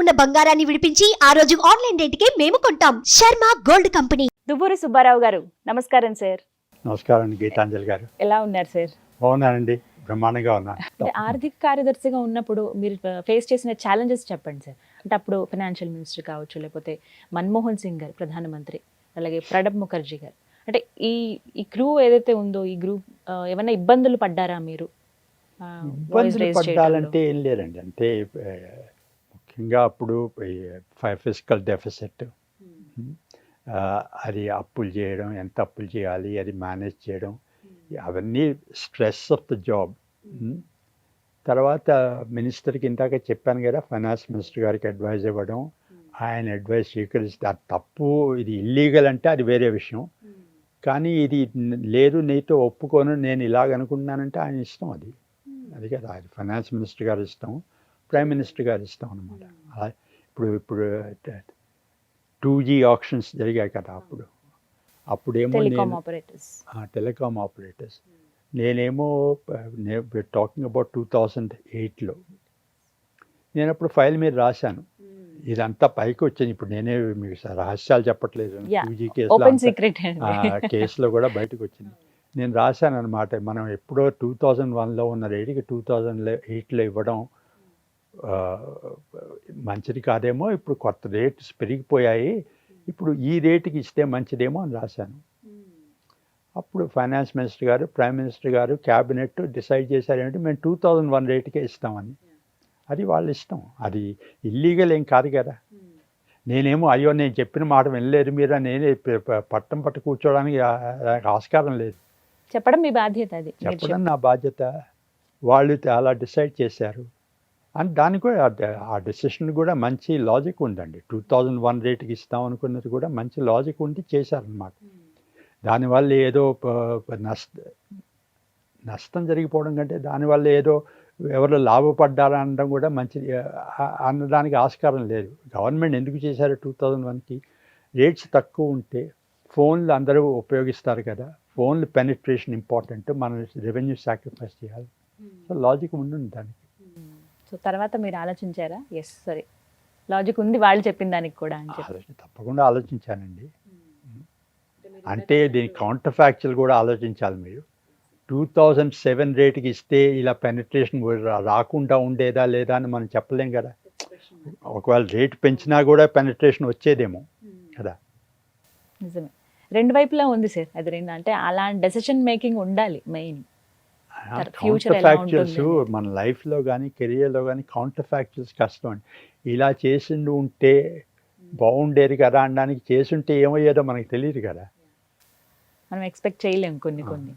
ఉన్న బంగారాన్ని విడిపించి ఆ రోజు ఆన్లైన్ రేటుకే మేము కొంటాం. Sharma gold company. Duvvuri Subbarao గారు నమస్కారం సార్. నమస్కారం గీతాంజలి గారు. ఎలా ఉన్నారు సార్? బాగున్నానండి బ్రహ్మాండంగా ఉన్నాను అంటే ఆర్థిక కార్యదర్శిగా ఉన్నప్పుడు మీరు ఫేస్ చేసిన ఛాలెంజెస్ చెప్పండి సార్. అంటే అప్పుడు ఫైనాన్షియల్ మినిస్టర్ కావచ్చు లేకపోతే మన్మోహన్ సింగ్ గారు ప్రధానమంత్రి అలాగే ప్రణబ్ ముఖర్జీ గారు. అంటే ఈ ఈ క్రూ ఏదైతే ఉందో ఈ గ్రూప్ ఏమైనా ఇబ్బందులు పడ్డారా మీరు? ఇబ్బందులు పడ్డాలంటే? ఏం లేదండి. అంటే ముఖ్యంగా అప్పుడు ఫిజికల్ డెఫిసిట్. అది అప్పులు చేయడం ఎంత అప్పులు చేయాలి అది మేనేజ్ చేయడం అవన్నీ స్ట్రెస్ ఆఫ్ ద జాబ్. తర్వాత మినిస్టర్కి ఇందాక చెప్పాను కదా ఫైనాన్స్ మినిస్టర్ గారికి అడ్వైజ్ ఇవ్వడం ఆయన అడ్వైస్ స్వీకరిస్తే అది తప్పు ఇది ఇల్లీగల్ అంటే అది వేరే విషయం. కానీ ఇది లేదు నీతో ఒప్పుకోను నేను ఇలాగ అనుకుంటున్నానంటే ఆయన ఇష్టం అది. అది కదా అది ఫైనాన్స్ మినిస్టర్ గారు ఇష్టం. ప్రైమ్ మినిస్టర్ గారు ఇష్టం అనమాట అలా ఇప్పుడు ఇప్పుడు టూ జీ ఆప్షన్స్ జరిగాయి కదా అప్పుడు. అప్పుడేమో టెలికామ్ నేను ఆపరేటర్స్ టెలికామ్ ఆపరేటర్స్ నేనేమో టాకింగ్ అబౌట్ టూ థౌజండ్ ఎయిట్లో నేను అప్పుడు ఫైల్ మీద రాశాను. ఇదంతా పైకి వచ్చింది. ఇప్పుడు నేనే మీకు రహస్యాలు చెప్పట్లేదు. Yeah. టూ జీ ఓపెన్ కేసులో కేసులో కూడా బయటకు వచ్చింది. నేను రాశాను అనమాట మనం ఎప్పుడో టూ థౌజండ్ వన్లో ఉన్న రేటుకి టూ థౌజండ్ ఎయిట్లో ఇవ్వడం మంచిది కాదేమో ఇప్పుడు కొత్త రేట్స్ పెరిగిపోయాయి. ఇప్పుడు ఈ రేటుకి ఇస్తే మంచిదేమో అని రాశాను. అప్పుడు finance minister garu prime minister garu cabinet decide చేశారు ఏంటంటే మేము టూ థౌజండ్ వన్ రేటుకే ఇస్తామని. అది వాళ్ళ ఇష్టం. అది ఇల్లీగల్ ఏం కాదు కదా. నేనేమో అయ్యో నేను చెప్పిన మాట వినలేదు మీరు నేనే పట్టం పట్టు కూర్చోవడానికి ఆస్కారం లేదు. చెప్పడం మీ బాధ్యత అది చెప్పడం నా బాధ్యత. వాళ్ళు అలా డిసైడ్ చేశారు. అని దానికి కూడా ఆ- డెసిషన్ కూడా మంచి లాజిక్ ఉందండి. టూ థౌజండ్ వన్ రేట్కి ఇస్తాం అనుకున్నది కూడా మంచి లాజిక్ ఉండి చేశారనమాట దానివల్ల ఏదో నష్ట నష్టం జరిగిపోవడం కంటే దానివల్ల ఏదో ఎవరు లాభపడ్డారా అనడం కూడా మంచిది ఆ- అనడానికి ఆస్కారం లేదు. గవర్నమెంట్ ఎందుకు చేశారు టూ థౌజండ్ వన్కి? రేట్స్ తక్కువ ఉంటే ఫోన్లు అందరూ ఉపయోగిస్తారు కదా. ఫోన్లు పెనిట్రేషన్ ఇంపార్టెంట్. మనం రెవెన్యూ సాక్రిఫైస్ చేయాలి. సో లాజిక్ ఉండుంది దానికి. సో తర్వాత మీరు ఆలోచించారా? ఎస్ సరే లాజిక్ ఉంది వాళ్ళు చెప్పిన దానికి కూడా అని ఆలోచన తప్పకుండా ఆలోచించానండి. అంటే దీని కౌంటర్ ఫ్యాక్చువల్ కూడా ఆలోచించాలి మీరు. టూ థౌజండ్ సెవెన్ రేట్కి ఇస్తే ఇలా పెనిట్రేషన్ రాకుండా ఉండేదా లేదా అని మనం చెప్పలేం కదా. ఒకవేళ రేట్ పెంచినా కూడా పెనిట్రేషన్ వచ్చేదేమో కదా. నిజమే. రెండు వైపులా ఉంది సార్ అది రెండు. అంటే అలాంటి డెసిషన్ మేకింగ్ ఉండాలి మెయిన్ ఫ్యాక్చువల్స్ ఉంటుంది? మన లైఫ్లో కానీ కెరియర్లో కానీ కౌంటర్ ఫ్యాక్చువల్స్ కష్టం అండి. ఇలా చేసిండు ఉంటే బాగుండేది కదా అనడానికి చేసుంటే ఏమయ్యేదో మనకి తెలియదు కదా. మనం ఎక్స్పెక్ట్ చేయలేం కొన్ని. కొన్ని.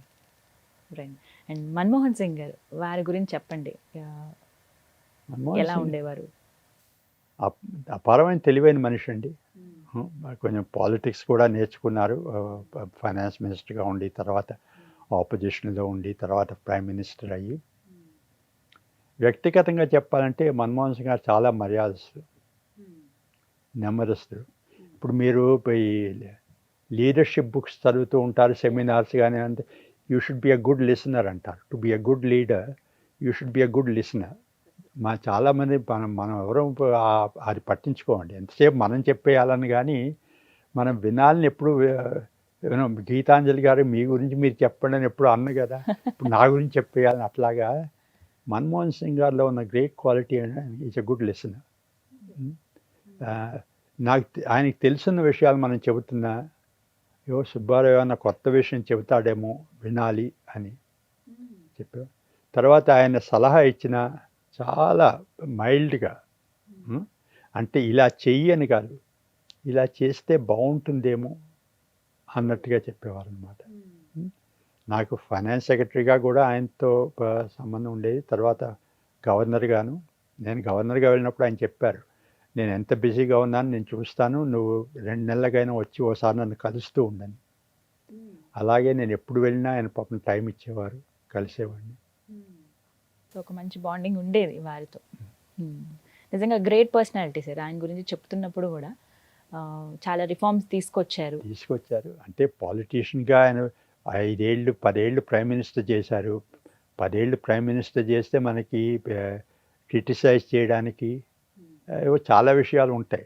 రైట్ అండ్ మన్మోహన్ సింగ్ గారు వారి గురించి చెప్పండి. ఎలా ఉండేవారు? అప్- అపారమైన తెలివైన మనిషి అండి. కొంచెం పాలిటిక్స్ కూడా నేర్చుకున్నారు. ఫైనాన్స్ మినిస్టర్గా ఉండి తర్వాత ఆపోజిషన్లో ఉండి తర్వాత ప్రైమ్ మినిస్టర్ అయ్యి. వ్యక్తిగతంగా చెప్పాలంటే మన్మోహన్ సింగ్ గారు చాలా మర్యాదస్తుడు. నెమ్మదస్తుడు. ఇప్పుడు మీరు ఈ లీడర్షిప్ బుక్స్ చదువుతూ ఉంటారు సెమినార్స్ కానీ అంటే you should be a good listener అంటారు. To be a good leader you should be a good listener. మా చాలామంది మనం మనం ఎవరో అది పట్టించుకోమండి. ఎంతసేపు మనం చెప్పేయాలని కానీ మనం వినాలని ఎప్పుడు ఏమో గీతాంజలి గారు మీ గురించి మీరు చెప్పండి అని ఎప్పుడు అన్న కదా? ఇప్పుడు నా గురించి చెప్పేయాలని అట్లాగా మన్మోహన్ సింగ్ గారిలో ఉన్న great quality is a good lesson నాకు ఆయనకి తెలిసిన విషయాలు మనం చెబుతున్నా యో సుబ్బారావు అన్న కొత్త విషయం చెబుతాడేమో వినాలి అని చెప్పా తర్వాత ఆయన సలహా ఇచ్చిన చాలా మైల్డ్గా అంటే ఇలా చెయ్యి అని కాదు. ఇలా చేస్తే బాగుంటుందేమో అన్నట్టుగా చెప్పేవారు అనమాట నాకు ఫైనాన్స్ సెక్రటరీగా కూడా ఆయనతో సంబంధం ఉండేది. తర్వాత గవర్నర్గాను నేను గవర్నర్గా వెళ్ళినప్పుడు ఆయన చెప్పారు నేను ఎంత బిజీగా ఉన్నాను నేను చూస్తాను నువ్వు రెండు నెలలకైనా వచ్చి ఓసారి నన్ను కలుస్తూ ఉండని. అలాగే నేను ఎప్పుడు వెళ్ళినా ఆయన పాపం టైం ఇచ్చేవారు కలిసేవాడిని. ఒక మంచి బాండింగ్ ఉండేది వారితో. నిజంగా గ్రేట్ పర్సనాలిటీ సార్. ఆయన గురించి చెప్తున్నప్పుడు కూడా చాలా రిఫార్మ్స్ తీసుకొచ్చారు. తీసుకొచ్చారు. అంటే పాలిటీషియన్గా ఆయన ఐదేళ్ళు పదేళ్ళు ప్రైమ్ మినిస్టర్ చేశారు. పదేళ్ళు ప్రైమ్ మినిస్టర్ చేస్తే మనకి క్రిటిసైజ్ చేయడానికి చాలా విషయాలు ఉంటాయి.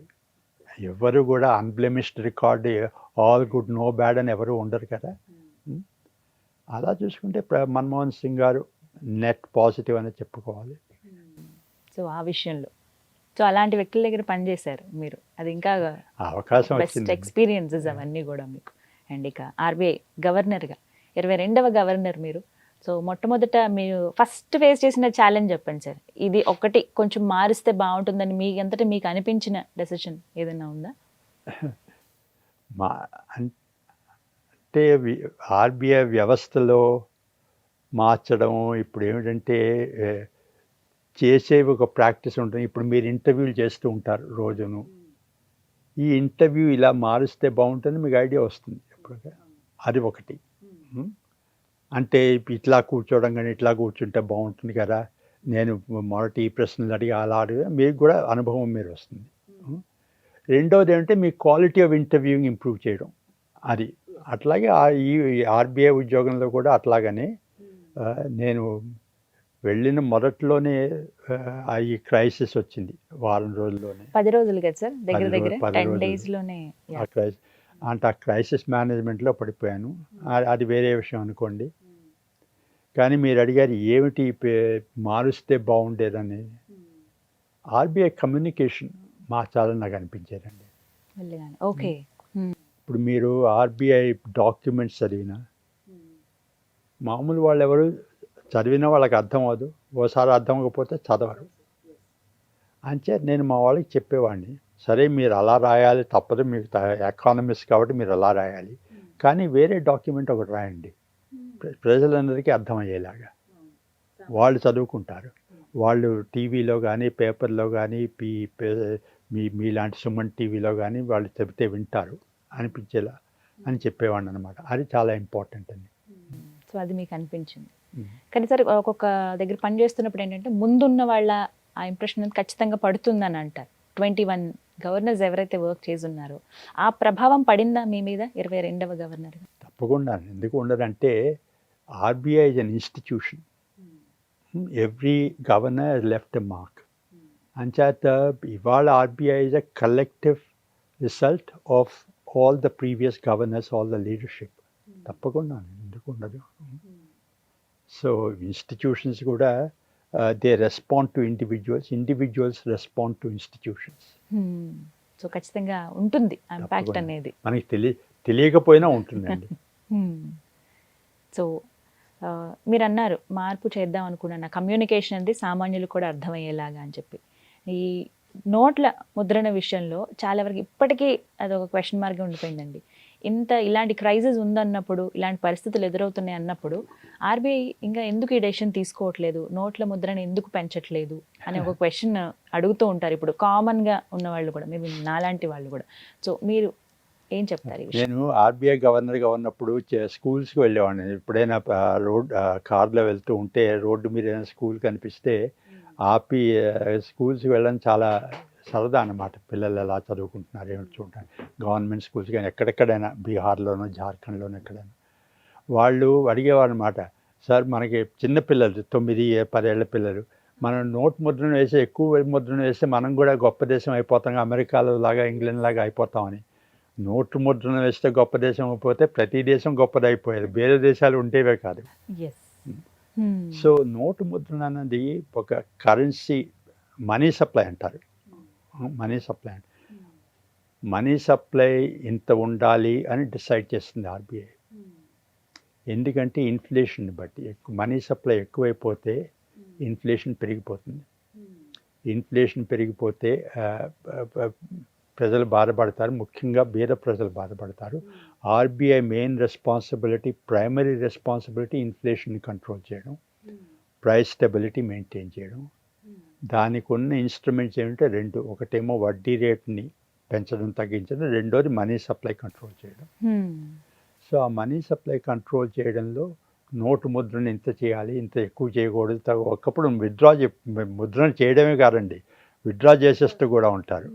ఎవరు కూడా unblemished record all good no bad అని ఎవరు ఉండరు కదా. ఉం? అలా చూసుకుంటే మన్మోహన్ సింగ్ గారు నెట్ పాజిటివ్ అని చెప్పుకోవాలి. సో ఆ విషయంలో. సో అలాంటి వ్యక్తుల దగ్గర పనిచేశారు మీరు. అది ఇంకా అవకాశం బెస్ట్ ఎక్స్పీరియన్సెస్ అవన్నీ కూడా మీకు. అండ్ ఇక ఆర్బీఐ గవర్నర్గా ఇరవై రెండవ గవర్నర్ మీరు. సో మొట్టమొదట మీరు ఫస్ట్ ఫేస్ చేసిన ఛాలెంజ్ చెప్పండి సార్. ఇది ఒకటి కొంచెం మారిస్తే బాగుంటుందని మీ అంతటా మీకు అనిపించిన డెసిషన్ ఏదైనా ఉందా? మా అంటే ఆర్బీఐ వ్యవస్థలో మార్చడం ఇప్పుడు ఏమిటంటే చేసేవి ఒక ప్రాక్టీస్ ఉంటుంది. ఇప్పుడు మీరు ఇంటర్వ్యూలు చేస్తూ ఉంటారు రోజును. ఈ ఇంటర్వ్యూ ఇలా మారుస్తే బాగుంటుంది మీకు ఐడియా వస్తుంది. ఎప్పుడుగా అది ఒకటి? అంటే ఇట్లా కూర్చోవడం కానీ ఇట్లా కూర్చుంటే బాగుంటుంది కదా. నేను మొదటి ఈ ప్రశ్నలు అడిగి అలా అడిగా మీకు కూడా అనుభవం మీరు వస్తుంది. ఉం? రెండోది ఏంటంటే మీ క్వాలిటీ ఆఫ్ ఇంటర్వ్యూయింగ్ ఇంప్రూవ్ చేయడం. అది. అట్లాగే ఈ ఆర్బీఐ ఉద్యోగంలో కూడా అట్లాగనే నేను వెళ్ళిన మొదట్లోనే ఈ క్రైసిస్ వచ్చింది వారం రోజుల్లోనే. పది రోజులు కదా సార్? దగ్గర దగ్గర ఆ క్రైసిస్ అంటే ఆ క్రైసిస్ మేనేజ్మెంట్లో పడిపోయాను. అది వేరే విషయం అనుకోండి. కానీ మీరు అడిగారు ఏమిటి మారుస్తే బాగుండేదని. ఆర్బీఐ కమ్యూనికేషన్ మార్చాలని నాకు అనిపించేదండి ఓకే. ఇప్పుడు మీరు ఆర్బీఐ డాక్యుమెంట్స్ చదివినా మామూలు వాళ్ళు ఎవరు చదివిన వాళ్ళకి అర్థం అవ్వదు. ఓసారి అర్థం అవ్వకపోతే చదవరు. అంచే నేను మా వాళ్ళకి చెప్పేవాడిని సరే మీరు అలా రాయాలి తప్పదు మీకు ఎకానమిస్ట్ కాబట్టి మీరు అలా రాయాలి. కానీ వేరే డాక్యుమెంట్ ఒకటి రాయండి. ప్ర- ప్రజలందరికీ అర్థమయ్యేలాగా వాళ్ళు చదువుకుంటారు. వాళ్ళు టీవీలో కానీ పేపర్లో కానీ పీ పే- మీ మీలాంటి సుమన్ టీవీలో కానీ వాళ్ళు చెబితే వింటారు అనిపించేలా అని చెప్పేవాడిని అనమాట అది చాలా ఇంపార్టెంట్ అండి సో అది మీకు అనిపించింది. కానీ సార్ ఒక్కొక్క దగ్గర పని చేస్తున్నప్పుడు ఏంటంటే ముందున్న వాళ్ళ ఆ ఇంప్రెషన్ అనేది ఖచ్చితంగా పడుతుందని అంటారు. ట్వంటీ వన్ గవర్నర్స్ ఎవరైతే వర్క్ చేసి ఉన్నారో ఆ ప్రభావం పడిందా మీ మీద? ఇరవై రెండవ గవర్నర్ తప్పకుండా. ఎందుకు ఉండదంటే RBI is an institution every governor left a mark అంచేత ఇవాళ RBI is a collective result of all the previous governors all the leadership తప్పకుండా. ఎందుకు ఉండదు? సో ఇన్స్టిట్యూషన్స్ కూడా they respond to individuals individuals respond to institutions so ఖచ్చితంగా ఉంటుంది impact. అనేది. మనకి తెలియ తెలియకపోయినా ఉంటుందండి. సో మీరు అన్నారు మార్పు చేద్దాం అనుకున్నాను. కమ్యూనికేషన్ అనేది సామాన్యులు కూడా అర్థమయ్యేలాగా అని చెప్పి. ఈ నోట్ల ముద్రణ విషయంలో చాలా వరకు ఇప్పటికీ అది ఒక క్వశ్చన్ మార్క్ ఉండిపోయిందండి. ఇంత ఇలాంటి క్రైసిస్ ఉందన్నప్పుడు ఇలాంటి పరిస్థితులు ఎదురవుతున్నాయి అన్నప్పుడు ఆర్బీఐ ఇంకా ఎందుకు ఈ డెసిషన్ తీసుకోవట్లేదు? నోట్ల ముద్రణ ఎందుకు పెంచట్లేదు? అని ఒక క్వశ్చన్ అడుగుతూ ఉంటారు ఇప్పుడు. కామన్గా ఉన్న వాళ్ళు కూడా మేము నాలాంటి వాళ్ళు కూడా. సో మీరు ఏం చెప్తారు నేను ఆర్బీఐ గవర్నర్గా ఉన్నప్పుడు స్కూల్స్కి వెళ్ళేవాడిని. ఎప్పుడైనా రోడ్ కార్లో వెళ్తూ ఉంటే రోడ్డు మీద ఏదైనా స్కూల్ కనిపిస్తే ఆపి ఆ, స్కూల్స్కి వెళ్ళడం చాలా సరదా అన్నమాట పిల్లలు ఎలా చదువుకుంటున్నారు ఏమిటి చూడడానికి గవర్నమెంట్ స్కూల్స్ కానీ ఎక్కడెక్కడైనా బీహార్లోనో జార్ఖండ్లోనో ఎక్కడైనా. వాళ్ళు అడిగేవారు అనమాట సార్ మనకి చిన్న పిల్లలు తొమ్మిది పదేళ్ళ పిల్లలు మనం నోట్ ముద్రను వేసి ఎక్కువ ముద్రను వేస్తే మనం కూడా గొప్ప దేశం అయిపోతాం అమెరికాలో లాగా ఇంగ్లాండ్ లాగా అయిపోతామని. నోటు ముద్రను వేస్తే గొప్ప దేశం అయిపోతే ప్రతి దేశం గొప్పదైపోయేది. వేరే దేశాలు ఉండేవే కాదు. ఎస్ సో నోటు ముద్రణ అనేది ఒక కరెన్సీ మనీ సప్లై అంటారు. మనీ సప్లై మనీ సప్లై ఇంత ఉండాలి అని డిసైడ్ చేస్తుంది ఆర్బీఐ. ఎందుకంటే ఇన్ఫ్లేషన్ బట్టి ఎక్కువ మనీ సప్లై ఎక్కువైపోతే ఇన్ఫ్లేషన్ పెరిగిపోతుంది. ఇన్ఫ్లేషన్ పెరిగిపోతే ప్రజలు బాధపడతారు. ముఖ్యంగా బీద ప్రజలు బాధపడతారు. RBI main responsibility primary responsibility inflation control చేయడం ప్రైస్ స్టెబిలిటీ మెయింటైన్ చేయడం దానికి ఉన్న ఇన్స్ట్రుమెంట్స్ ఏమిటంటే రెండు. ఒకటేమో వడ్డీ రేట్ని పెంచడం తగ్గించడం. రెండోది మనీ సప్లై కంట్రోల్ చేయడం. సో ఆ మనీ సప్లై కంట్రోల్ చేయడంలో నోటు ముద్రను ఇంత చేయాలి ఇంత ఎక్కువ చేయకూడదు. ఒకప్పుడు విత్డ్రా ముద్రణ చేయడమే కాదండి. విత్డ్రా చేసేస్తూ కూడా ఉంటారు?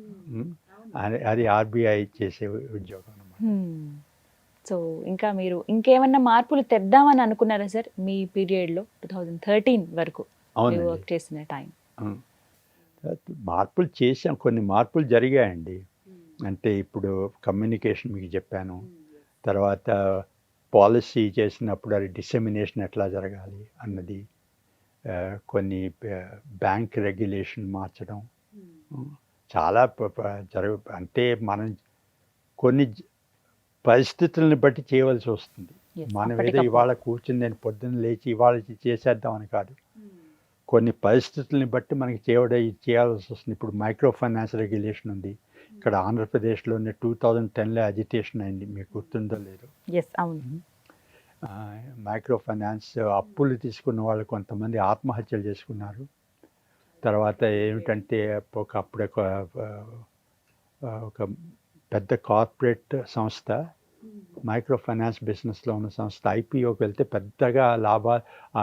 అది అది ఆర్బీఐ చేసే ఉద్యోగం అన్నమాట. సో ఇంకా మీరు ఇంకేమన్నా మార్పులు తెద్దామని అనుకున్నారా సార్? మీ పీరియడ్లో టూ థౌజండ్ థర్టీన్ వరకు వర్క్ చేసిన టైం. మార్పులు చేసాం కొన్ని మార్పులు జరిగాయండి. అంటే ఇప్పుడు కమ్యూనికేషన్ మీకు చెప్పాను. తర్వాత పాలసీ చేసినప్పుడు అది డిసెమినేషన్ ఎట్లా జరగాలి అన్నది కొన్ని బ్యాంక్ రెగ్యులేషన్ మార్చడం. చాలా జరగ అంటే మనం కొన్ని పరిస్థితులను బట్టి చేయవలసి వస్తుంది. మనం ఏదో. ఇవాళ కూర్చుని నేను పొద్దున్న లేచి ఇవాళ చేసేద్దామని కాదు. కొన్ని పరిస్థితుల్ని బట్టి మనకి చేయడం చేయాల్సి వస్తుంది. ఇప్పుడు మైక్రో ఫైనాన్స్ రెగ్యులేషన్ ఉంది. ఇక్కడ ఆంధ్రప్రదేశ్లోనే టూ థౌజండ్ టెన్లో అజిటేషన్ అయింది. మీకు గుర్తుందో లేదు. మైక్రో ఫైనాన్స్ అప్పులు తీసుకున్న వాళ్ళు కొంతమంది ఆత్మహత్యలు చేసుకున్నారు. తర్వాత ఏమిటంటే ఒక అప్పుడు ఒక పెద్ద కార్పొరేట్ సంస్థ మైక్రో ఫైనాన్స్ బిజినెస్లో ఉన్న సంస్థ ఐపీఓకి వెళ్తే పెద్దగా లాభా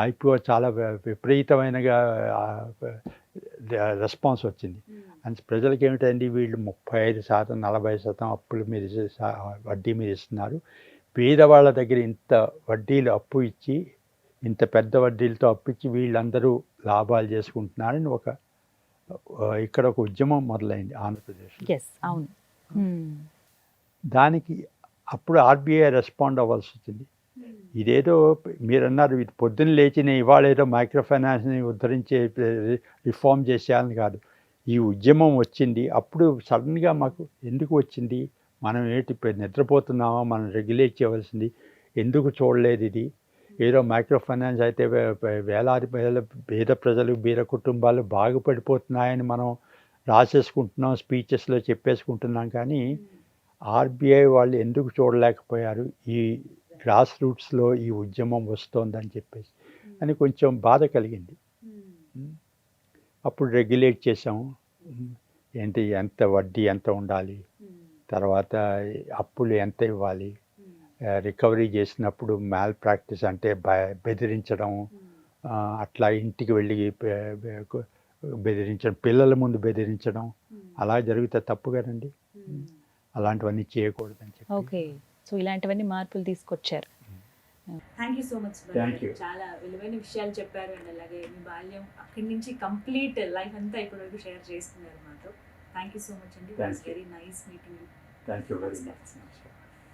ఐపీఓ చాలా విపరీతమైనగా రెస్పాన్స్ వచ్చింది. అండ్ ప్రజలకు ఏమిటండి వీళ్ళు ముప్పై ఐదు శాతం నలభై శాతం అప్పులు మీరు వడ్డీ మీరు ఇస్తున్నారు. పేదవాళ్ళ దగ్గర ఇంత వడ్డీలు అప్పు ఇచ్చి ఇంత పెద్ద వడ్డీలతో అప్పు ఇచ్చి వీళ్ళందరూ లాభాలు చేసుకుంటున్నారని ఒక ఇక్కడ ఒక ఉద్యమం మొదలైంది ఆంధ్రప్రదేశ్ అవును. దానికి అప్పుడు ఆర్బీఐ రెస్పాండ్ అవ్వాల్సి వచ్చింది. ఇదేదో మీరు అన్నారు ఇది పొద్దున్న లేచిన ఇవాళ ఏదో మైక్రో ఫైనాన్స్ని ఉద్ధరించే రిఫార్మ్ చేసేయాలని కాదు. ఈ ఉద్యమం వచ్చింది. అప్పుడు సడన్గా మాకు ఎందుకు వచ్చింది? మనం ఏంటి నిద్రపోతున్నామా? మనం రెగ్యులేట్ చేయవలసింది. ఎందుకు చూడలేదు ఇది? ఏదో మైక్రో ఫైనాన్స్ అయితే వేలాది వేల పేద ప్రజలు బీద కుటుంబాలు బాగుపడిపోతున్నాయని మనం రాసేసుకుంటున్నాం స్పీచెస్లో చెప్పేసుకుంటున్నాం కానీ ఆర్బీఐ వాళ్ళు ఎందుకు చూడలేకపోయారు? ఈ గ్రాస్ రూట్స్లో ఈ ఉద్యమం వస్తోందని చెప్పేసి అని కొంచెం బాధ కలిగింది. అప్పుడు రెగ్యులేట్ చేసాము ఏంటి ఎంత వడ్డీ ఎంత ఉండాలి? తర్వాత అప్పులు ఎంత ఇవ్వాలి? రికవరీ చేసినప్పుడు మ్యాల్ ప్రాక్టీస్ అంటే బెదిరించడం అట్లా ఇంటికి వెళ్ళి బెదిరించడం పిల్లల ముందు బెదిరించడం అలా జరిగితే తప్పు కదండి. అలాంటివన్నీ చేయకూడదని చెప్పి. ఓకే. సో ఇలాంటివన్నీ మార్పులు తీసుకొచ్చారు. Thank you so much Thank you. చాలా విలువైన విషయాలు చెప్పారు అండ్ అలాగే మీ బాల్యం అక్కడి నుంచి కంప్లీట్ లైఫ్ అంతా ఇప్పటి వరకు షేర్ చేసుకున్నారు మాతో. థ్యాంక్ యూ సో మచ్ అండి. Thank you. Very nice meeting thank you very much